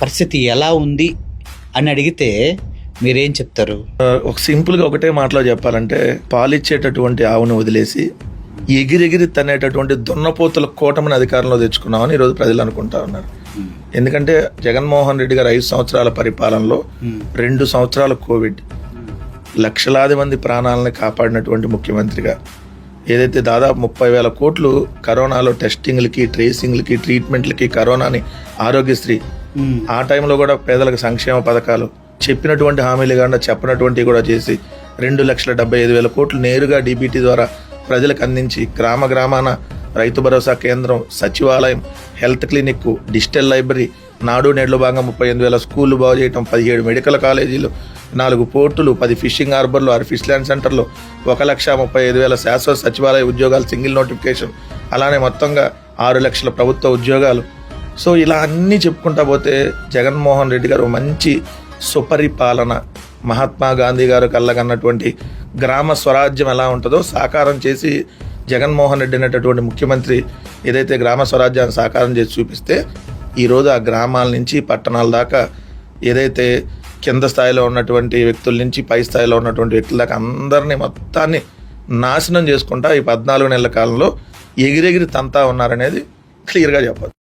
పరిస్థితి ఎలా ఉంది అని అడిగితే మీరేం చెప్తారు? ఒక సింపుల్గా ఒకటే మాటలో చెప్పాలంటే పాలిచ్చేటటువంటి ఆవును వదిలేసి ఎగిరెగిరి తనేటటువంటి దున్నపోతుల కూటమిని అధికారంలో తెచ్చుకున్నామని ఈరోజు ప్రజలు అనుకుంటా ఉన్నారు. ఎందుకంటే జగన్మోహన్ రెడ్డి గారు ఐదు సంవత్సరాల పరిపాలనలో రెండు సంవత్సరాల కోవిడ్ లక్షలాది మంది ప్రాణాలను కాపాడినటువంటి ముఖ్యమంత్రిగా ఏదైతే దాదాపు ముప్పై వేల కోట్లు కరోనాలో టెస్టింగ్లకి ట్రేసింగ్లకి ట్రీట్మెంట్లకి కరోనాని ఆరోగ్యశ్రీ. ఆ టైంలో కూడా పేదలకు సంక్షేమ పథకాలు చెప్పినటువంటి హామీలు కాకుండా చెప్పనటువంటివి కూడా చేసి రెండు లక్షల డెబ్బై ఐదు వేల కోట్లు నేరుగా డీబీటీ ద్వారా ప్రజలకు అందించి గ్రామ గ్రామాన రైతు భరోసా కేంద్రం సచివాలయం హెల్త్ క్లినిక్ డిజిటల్ లైబ్రరీ నాడు నేడులో భాగంగా ముప్పై ఎనిమిది వేల స్కూళ్ళు బాగు చేయటం పదిహేడు మెడికల్ కాలేజీలు నాలుగు పోర్టులు పది ఫిషింగ్ హార్బర్లు ఆరు ఫిష్ ల్యాండ్ సెంటర్లు ఒక లక్ష ముప్పై ఐదు వేల శాశ్వత సచివాలయ ఉద్యోగాలు సింగిల్ నోటిఫికేషన్ అలానే మొత్తంగా ఆరు లక్షల ప్రభుత్వ ఉద్యోగాలు సో ఇలా అన్నీ చెప్పుకుంటా పోతే జగన్మోహన్ రెడ్డి గారు మంచి సుపరిపాలన మహాత్మా గాంధీ గారు కళ్ళగన్నటువంటి గ్రామ స్వరాజ్యం ఎలా ఉంటుందో సాకారం చేసి జగన్మోహన్ రెడ్డి అనేటటువంటి ముఖ్యమంత్రి ఏదైతే గ్రామ స్వరాజ్యాన్ని సాకారం చేసి చూపిస్తే ఈరోజు ఆ గ్రామాల నుంచి పట్టణాల దాకా ఏదైతే కింద స్థాయిలో ఉన్నటువంటి వ్యక్తుల నుంచి పై స్థాయిలో ఉన్నటువంటి వ్యక్తుల దాకా అందరినీ మొత్తాన్ని నాశనం చేసుకుంటా ఈ పద్నాలుగు నెలల కాలంలో ఎగిరెగిరి తంతా ఉన్నారనేది క్లియర్గా చెప్పదు